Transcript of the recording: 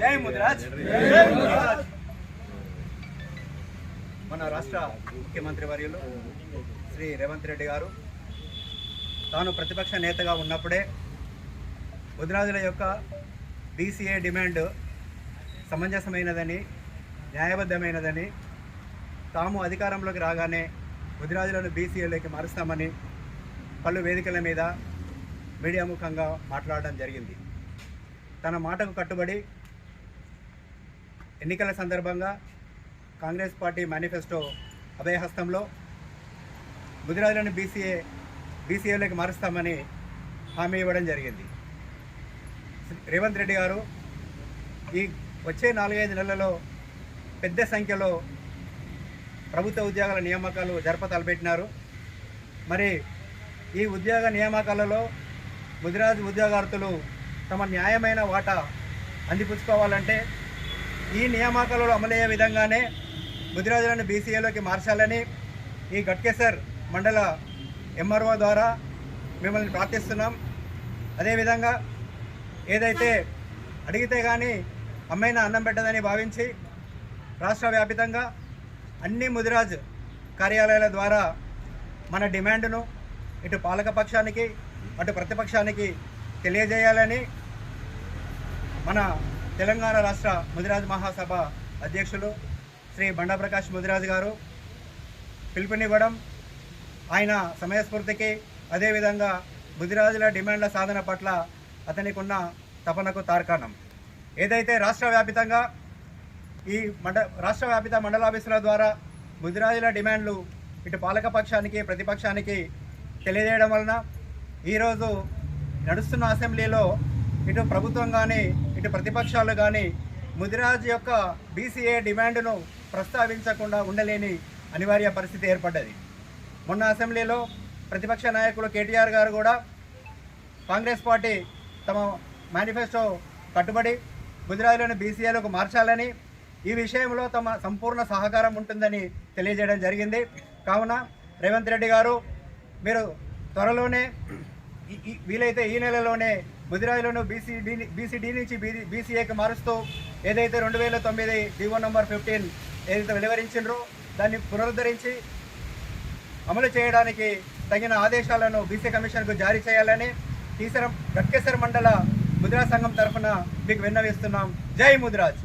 జై ముదిరాజ్. మన రాష్ట్ర ముఖ్యమంత్రి వర్యులు శ్రీ రేవంత్ రెడ్డి గారు తాను ప్రతిపక్ష నేతగా ఉన్నప్పుడే ముదిరాజుల యొక్క బీసీఏ డిమాండ్ సమంజసమైనదని న్యాయబద్ధమైనదని తాము అధికారంలోకి రాగానే ముదిరాజులను బీసీఏలోకి మారుస్తామని పలు వేదికల మీద మీడియా ముఖంగా మాట్లాడడం జరిగింది. తన మాటకు కట్టుబడి ఎన్నికల సందర్భంగా కాంగ్రెస్ పార్టీ మేనిఫెస్టో అభయహస్తంలో గుజరాత్లోని బీసీఏ బీసీఏలోకి మారుస్తామని హామీ ఇవ్వడం జరిగింది. రేవంత్ రెడ్డి గారు ఈ వచ్చే నాలుగైదు నెలలలో పెద్ద సంఖ్యలో ప్రభుత్వ ఉద్యోగాల నియామకాలు జరప తలపెట్టినారు. మరి ఈ ఉద్యోగ నియామకాలలో ముదిరాజ్ ఉద్యోగార్థులు తమ న్యాయమైన వాటా అందిపుచ్చుకోవాలంటే ఈ నియామకాలలో అమలయ్యే విధంగానే ముదిరాజులను బీసీఏలోకి మార్చాలని ఈ గట్కేసర్ మండల ఎంఆర్ఓ ద్వారా మిమ్మల్ని ప్రార్థిస్తున్నాం. అదేవిధంగా ఏదైతే అడిగితే కానీ అమ్మైన అన్నం పెట్టదని భావించి రాష్ట్ర వ్యాపితంగా అన్ని ముదిరాజ్ కార్యాలయాల ద్వారా మన డిమాండ్ను ఇటు పాలకపక్షానికి అటు ప్రతిపక్షానికి తెలియజేయాలని మన తెలంగాణ రాష్ట్ర ముదిరాజ్ మహాసభ అధ్యక్షులు శ్రీ బండాప్రకాష్ ముదిరాజ్ గారు పిలుపునివ్వడం ఆయన సమయస్ఫూర్తికి అదేవిధంగా ముదిరాజుల డిమాండ్ల సాధన పట్ల అతనికి ఉన్న తపనకు తార్కాణం. ఏదైతే రాష్ట్ర వ్యాపితంగా ఈ మండ రాష్ట్ర వ్యాపిత మండలాఫీసుల ద్వారా ముదిరాజుల డిమాండ్లు ఇటు పాలకపక్షానికి ప్రతిపక్షానికి తెలియజేయడం వలన ఈరోజు నడుస్తున్న అసెంబ్లీలో ఇటు ప్రభుత్వం కానీ ఇటు ప్రతిపక్షాలు కానీ ముదిరాజ్ యొక్క బీసీఏ డిమాండ్ను ప్రస్తావించకుండా ఉండలేని అనివార్య పరిస్థితి ఏర్పడ్డది. మొన్న అసెంబ్లీలో ప్రతిపక్ష నాయకులు కేటీఆర్ గారు కూడా కాంగ్రెస్ పార్టీ తమ మేనిఫెస్టో కట్టుబడి గుజరాత్లోని బీసీఏలకు మార్చాలని ఈ విషయంలో తమ సంపూర్ణ సహకారం ఉంటుందని తెలియజేయడం జరిగింది. కావున రేవంత్ రెడ్డి గారు మీరు త్వరలోనే వీలైతే ఈ నెలలోనే ముదిరాజులను బీసీడీ బీసీడీ నుంచి బీసీఏకి మారుస్తూ ఏదైతే రెండు వేల తొమ్మిది డివో నంబర్ ఫిఫ్టీన్ ఏదైతే వెలువరించిండ్రో దాన్ని పునరుద్ధరించి అమలు చేయడానికి తగిన ఆదేశాలను బీసీ కమిషన్కు జారీ చేయాలని కీసరం గట్కేశ్వర మండల ముద్రా సంఘం తరఫున మీకు విన్నవిస్తున్నాం. జై ముద్రాజ్